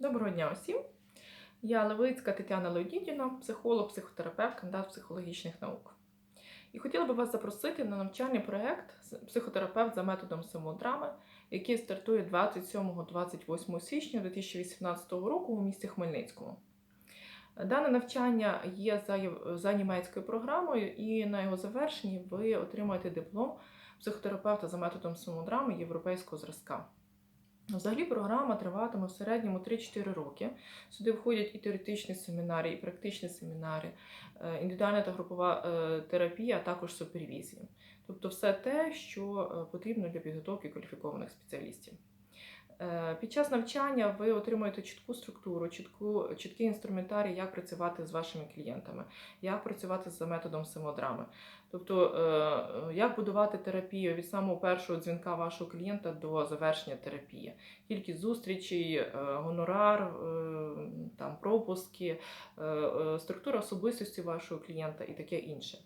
Доброго дня усім! Я Левицька Тетяна Леонідівна, психолог, психотерапевт, кандидат психологічних наук. І хотіла би вас запросити на навчальний проєкт психотерапевт за методом самодрами, який стартує 27-28 січня 2018 року у місті Хмельницькому. Дане навчання є за німецькою програмою, і на його завершенні ви отримаєте диплом психотерапевта за методом самодрами європейського зразка. Взагалі програма триватиме в середньому 3-4 роки. Сюди входять і теоретичні семінари, і практичні семінари, е, індивідуальна та групова е, терапія, а також супервізія. Тобто все те, що е, потрібно для підготовки кваліфікованих спеціалістів. Е, Під час навчання ви отримуєте чітку структуру, чітку, чіткий інструментарій, як працювати з вашими клієнтами, як працювати за методом самодрами. Тобто, е, як будувати терапію від самого першого дзвінка вашого клієнта до завершення терапії. Кількість зустрічей, е, гонорар, там, пропуски, структура особистості вашого клієнта і таке інше.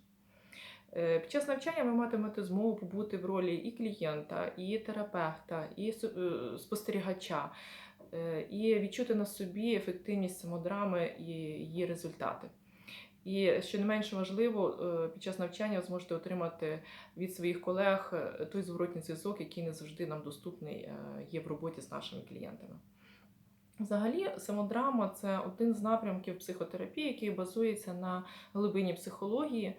Е, Під час навчання ви матимете змогу побути в ролі і клієнта, і терапевта, і е, спостерігача, е, і відчути на собі ефективність самодрами і її результати. І що не менш важливо, під час навчання ви зможете отримати від своїх колег той зворотній зв'язок, який не завжди нам доступний є в роботі з нашими клієнтами. Взагалі, самодрама це один з напрямків психотерапії, який базується на глибині психології.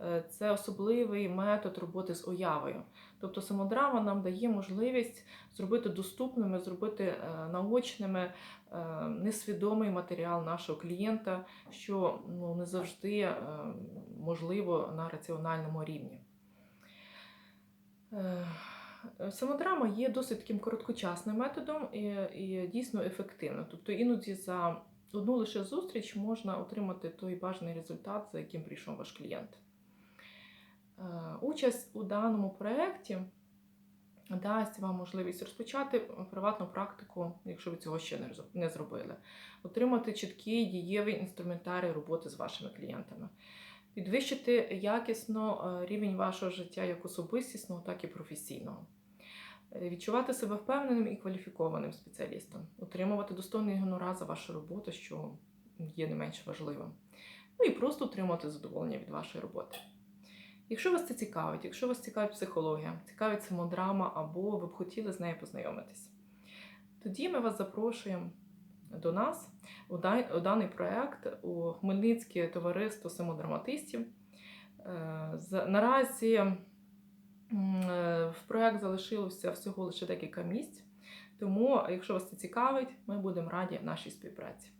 Е, Це особливий метод роботи з уявою. Тобто самодрама нам дає можливість зробити доступними, зробити е, наочними е, несвідомий матеріал нашого клієнта, що ну, не завжди можливо на раціональному рівні. Самодрама є досить таким короткочасним методом і, і дійсно ефективним. Тобто іноді за одну лише зустріч можна отримати той бажаний результат, за яким прийшов ваш клієнт. Е, Участь у даному проєкті дасть вам можливість розпочати приватну практику, якщо ви цього ще не зробили, отримати чіткий дієвий інструментарій роботи з вашими клієнтами, підвищити якісно е, рівень вашого життя як особистісного, так і професійного. Е, Відчувати себе впевненим і кваліфікованим спеціалістом, отримувати достойний гонорар за вашу роботу, що є не менш важливим. Ну і просто отримувати задоволення від вашої роботи. Якщо вас це цікавить, якщо вас цікавить психологія, цікавить самодрама, або ви б хотіли з нею познайомитись, тоді ми вас запрошуємо до нас у даний проект у Хмельницьке товариство самодраматистів. Е, Наразі в проект залишилося всього лише декілька місць. Тому, якщо вас це цікавить, ми будемо раді нашій співпраці.